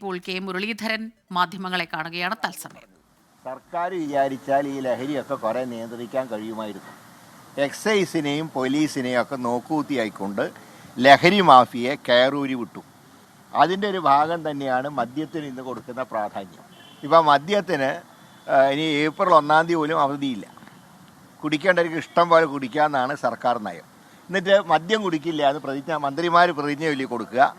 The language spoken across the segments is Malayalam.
ഇപ്പോൾ കെ മുരളീധരൻ മാധ്യമങ്ങളെ കാണുകയാണ് തത്സമയം. സർക്കാർ വിചാരിച്ചാൽ ഈ ലഹരിയൊക്കെ കുറേ നിയന്ത്രിക്കാൻ കഴിയുമായിരുന്നു. എക്സൈസിനെയും പോലീസിനെയും ഒക്കെ നോക്കൂത്തിയായിക്കൊണ്ട് ലഹരി മാഫിയെ കയറൂരി വിട്ടു. അതിന്റെ ഒരു ഭാഗം തന്നെയാണ് മദ്യത്തിന് ഇന്ന് കൊടുക്കുന്ന പ്രാധാന്യം. ഇപ്പം മദ്യത്തിന് ഇനി ഏപ്രിൽ ഒന്നാം തീയതി പോലും അവധിയില്ല. കുടിക്കേണ്ടവർക്ക് ഇഷ്ടം പോലെ കുടിക്കാമെന്നാണ് സർക്കാർ നയം. എന്നിട്ട് മദ്യം കുടിക്കില്ല എന്ന് പ്രതിജ്ഞ മന്ത്രിമാർ പ്രതിജ്ഞ വലിയ കൊടുക്കുക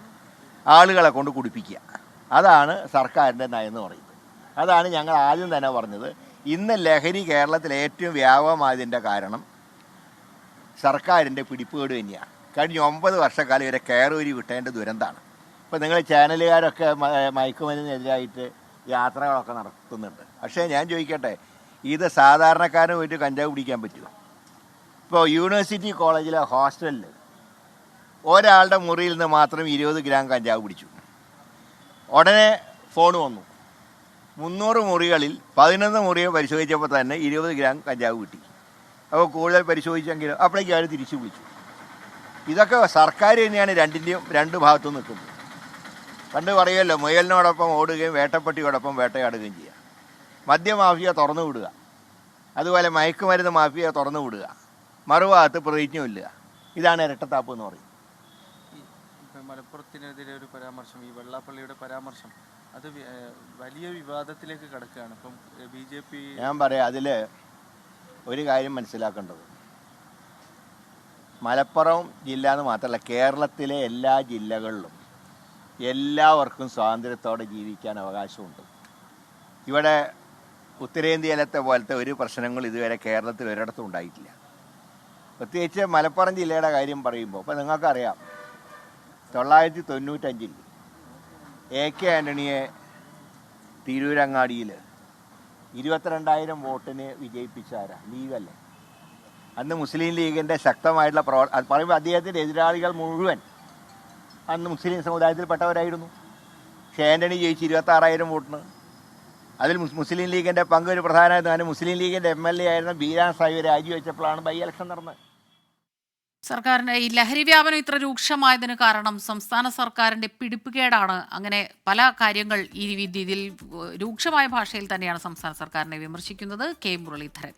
ആളുകളെ കൊണ്ട് കുടിപ്പിക്കുക. അതാണ് സർക്കാരിന്റെ നയം എന്ന് പറയുന്നത്. അതാണ് ഞങ്ങൾ ആദ്യം തന്നെ പറഞ്ഞത്. ഇന്ന് ലഹരി കേരളത്തിൽ ഏറ്റവും വ്യാപകമായതിന്റെ കാരണം സർക്കാരിന്റെ പിടിപ്പുകേട് തന്നെയാണ്. കഴിഞ്ഞ ഒമ്പത് വർഷക്കാലം ഇവരെ കയറൂരി വിട്ടതിന്റെ ദുരന്തമാണ് ഇപ്പോൾ നിങ്ങൾ ചാനലുകാരൊക്കെ മയക്കുമരുന്നെതിരായിട്ട് യാത്രകളൊക്കെ നടത്തുന്നുണ്ട്. പക്ഷേ ഞാൻ ചോദിക്കട്ടെ ഇത് സാധാരണക്കാരന് പോയിട്ട് കഞ്ചാവ് പിടിക്കാൻ പറ്റുമോ? ഇപ്പോൾ യൂണിവേഴ്സിറ്റി കോളേജിലെ ഹോസ്റ്റലിൽ ഒരാളുടെ മുറിയിൽ നിന്ന് മാത്രം ഇരുപത് ഗ്രാം കഞ്ചാവ് പിടിച്ചു. ഉടനെ ഫോൺ വന്നു. മുന്നൂറ് മുറികളിൽ പതിനൊന്ന് മുറിയെ പരിശോധിച്ചപ്പോൾ തന്നെ ഇരുപത് ഗ്രാം കഞ്ചാവ് കിട്ടി. അപ്പോൾ കൂടുതൽ പരിശോധിച്ചെങ്കിലും അപ്പോഴേക്കും അയാൾ തിരിച്ചു വിളിച്ചു. ഇതൊക്കെ സർക്കാർ തന്നെയാണ് രണ്ടിന്റെയും രണ്ട് ഭാഗത്തും നിൽക്കുന്നത്. പണ്ട് പറയുമല്ലോ മുയലിനോടൊപ്പം ഓടുകയും വേട്ടപ്പട്ടിയോടൊപ്പം വേട്ടയാടുകയും ചെയ്യുക മദ്യമാഫിയ തുറന്നു വിടുക. അതുപോലെ മയക്കുമരുന്ന് മാഫിയ തുറന്നു വിടുക. മറുഭാഗത്ത് പ്രതിജ്ഞ ഇല്ല ഇതാണ് ഇരട്ടത്താപ്പ് എന്ന് പറയും മലപ്പുറത്തിനെതിരെ ഒരു പരാമർശം ഈ വെള്ളാപ്പള്ളിയുടെ പരാമർശം അത് വലിയ വിവാദത്തിലേക്ക് കടക്കുകയാണ്. ഇപ്പം ബി ജെ പി ഞാൻ പറയാം അതിൽ ഒരു കാര്യം മനസ്സിലാക്കേണ്ടത്. മലപ്പുറം ജില്ല എന്ന് മാത്രമല്ല കേരളത്തിലെ എല്ലാ ജില്ലകളിലും എല്ലാവർക്കും സ്വാതന്ത്ര്യത്തോടെ ജീവിക്കാൻ അവകാശമുണ്ട്. ഇവിടെ ഉത്തരേന്ത്യയിലത്തെ പോലത്തെ ഒരു പ്രശ്നങ്ങൾ ഇതുവരെ കേരളത്തിൽ ഒരിടത്തും ഉണ്ടായിട്ടില്ല. പ്രത്യേകിച്ച് മലപ്പുറം ജില്ലയുടെ കാര്യം പറയുമ്പോൾ അപ്പോൾ നിങ്ങൾക്കറിയാം തൊള്ളായിരത്തി തൊണ്ണൂറ്റഞ്ചിൽ എ കെ ആന്റണിയെ തിരൂരങ്ങാടിയിൽ ഇരുപത്തിരണ്ടായിരം വോട്ടിന് വിജയിപ്പിച്ച ആരാ? ലീഗല്ലേ. അന്ന് മുസ്ലിം ലീഗിന്റെ ശക്തമായിട്ടുള്ള പ്രവർ പറയുമ്പോൾ അദ്ദേഹത്തിന്റെ എതിരാളികൾ മുഴുവൻ അന്ന് മുസ്ലിം സമുദായത്തിൽപ്പെട്ടവരായിരുന്നു. പക്ഷേ ആന്റണി ജയിച്ച് ഇരുപത്താറായിരം വോട്ടിന്. അതിൽ മുസ് മുസ്ലിം ലീഗിന്റെ പങ്ക് ഒരു പ്രധാനമായിരുന്നു. അതിന് മുസ്ലിം ലീഗിന്റെ എം എൽ എ ആയിരുന്ന ബീരാൻ സാഹിബ് രാജിവെച്ചപ്പോഴാണ് ബൈ ഇലക്ഷൻ നടന്നത്. സർക്കാരിന്റെ ഈ ലഹരി വ്യാപനം ഇത്ര രൂക്ഷമായതിന് കാരണം സംസ്ഥാന സർക്കാരിന്റെ പിടിപ്പുകേടാണ്. അങ്ങനെ പല കാര്യങ്ങൾ ഈ രീതിയിൽ രൂക്ഷമായ ഭാഷയിൽ തന്നെയാണ് സംസ്ഥാന സർക്കാരിനെ വിമർശിക്കുന്നത് കെ മുരളീധരൻ.